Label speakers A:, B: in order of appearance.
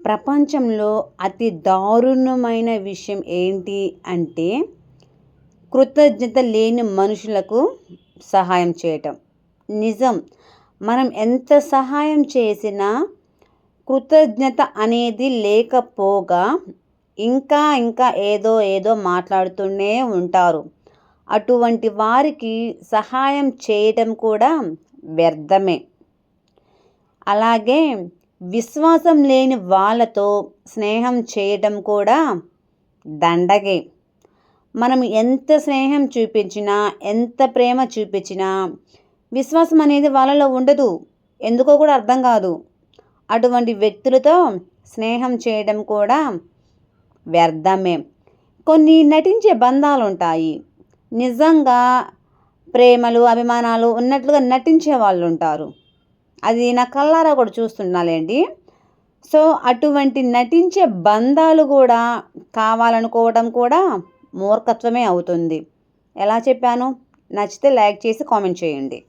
A: ప్రపంచంలో అతి దారుణమైన విషయం ఏంటి అంటే కృతజ్ఞత లేని మనుషులకు సహాయం చేయటం. నిజం. మనం ఎంత సహాయం చేసినా కృతజ్ఞత అనేది లేకపోగా ఇంకా ఇంకా ఏదో ఏదో మాట్లాడుతూనే ఉంటారు. అటువంటి వారికి సహాయం చేయటం కూడా వ్యర్థమే. అలాగే విశ్వాసం లేని వాళ్ళతో స్నేహం చేయటం కూడా దండగే. మనం ఎంత స్నేహం చూపించినా ఎంత ప్రేమ చూపించినా విశ్వాసం అనేది వాళ్ళలో ఉండదు. ఎందుకో కూడా అర్థం కాదు. అటువంటి వ్యక్తులతో స్నేహం చేయడం కూడా వ్యర్థమే. కొన్ని నటించే బంధాలు ఉంటాయి నిజంగా ప్రేమలు అభిమానాలు ఉన్నట్లుగా నటించే వాళ్ళు ఉంటారు అది నా కల్లారా కూడా చూస్తున్నాలేండి సో అటువంటి నటించే బంధాలు కూడా కావాలనుకోవడం కూడా మూర్ఖత్వమే అవుతుంది. ఎలా చెప్పాను? నచ్చితే లైక్ చేసి కామెంట్ చేయండి.